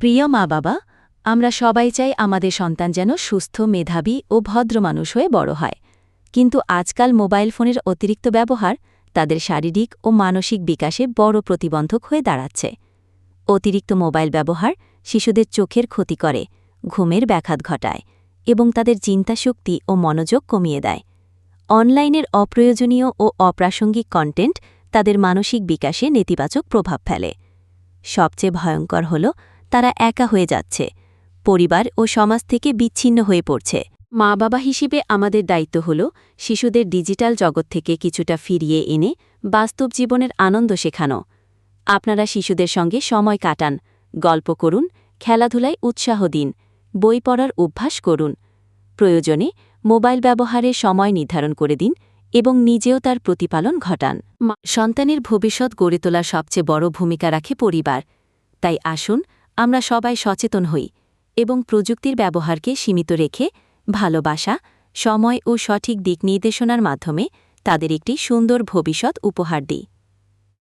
প্রিয় মা বাবা আমরা সবাই চাই আমাদের সন্তান যেন সুস্থ, মেধাবী ও ভদ্র মানুষ হয়ে বড় হয়। কিন্তু আজকাল মোবাইল ফোনের অতিরিক্ত ব্যবহার তাদের শারীরিক ও মানসিক বিকাশে বড় প্রতিবন্ধক হয়ে দাঁড়াচ্ছে। অতিরিক্ত মোবাইল ব্যবহার শিশুদের চোখের ক্ষতি করে, ঘুমের ব্যাঘাত ঘটায় এবং তাদের চিন্তাশক্তি ও মনোযোগ কমিয়ে দেয়। অনলাইনের অপ্রয়োজনীয় ও অপ্রাসঙ্গিক কন্টেন্ট তাদের মানসিক বিকাশে নেতিবাচক প্রভাব ফেলে। সবচেয়ে ভয়ঙ্কর হল তারা একা হয়ে যাচ্ছে। পরিবার ও সমাজ থেকে বিচ্ছিন্ন হয়ে পড়ছে। মা বাবা হিসেবে আমাদের দায়িত্ব হল শিশুদের ডিজিটাল জগৎ থেকে কিছুটা ফিরিয়ে এনে বাস্তব জীবনের আনন্দ শেখানো। আপনারা শিশুদের সঙ্গে সময় কাটান, গল্প করুন, খেলাধুলায় উৎসাহ দিন, বই পড়ার অভ্যাস করুন। প্রয়োজনে মোবাইল ব্যবহারে সময় নির্ধারণ করে দিন এবং নিজেও তার প্রতিপালন ঘটান। সন্তানের ভবিষ্যৎ গড়ে তোলা সবচেয়ে বড় ভূমিকা রাখে পরিবার। তাই আসুন আমরা সবাই সচেতন হই এবং প্রযুক্তির ব্যবহারকে সীমিত রেখে ভালোবাসা, সময় ও সঠিক দিক নির্দেশনার মাধ্যমে তাদের একটি সুন্দর ভবিষ্যৎ উপহার দিই।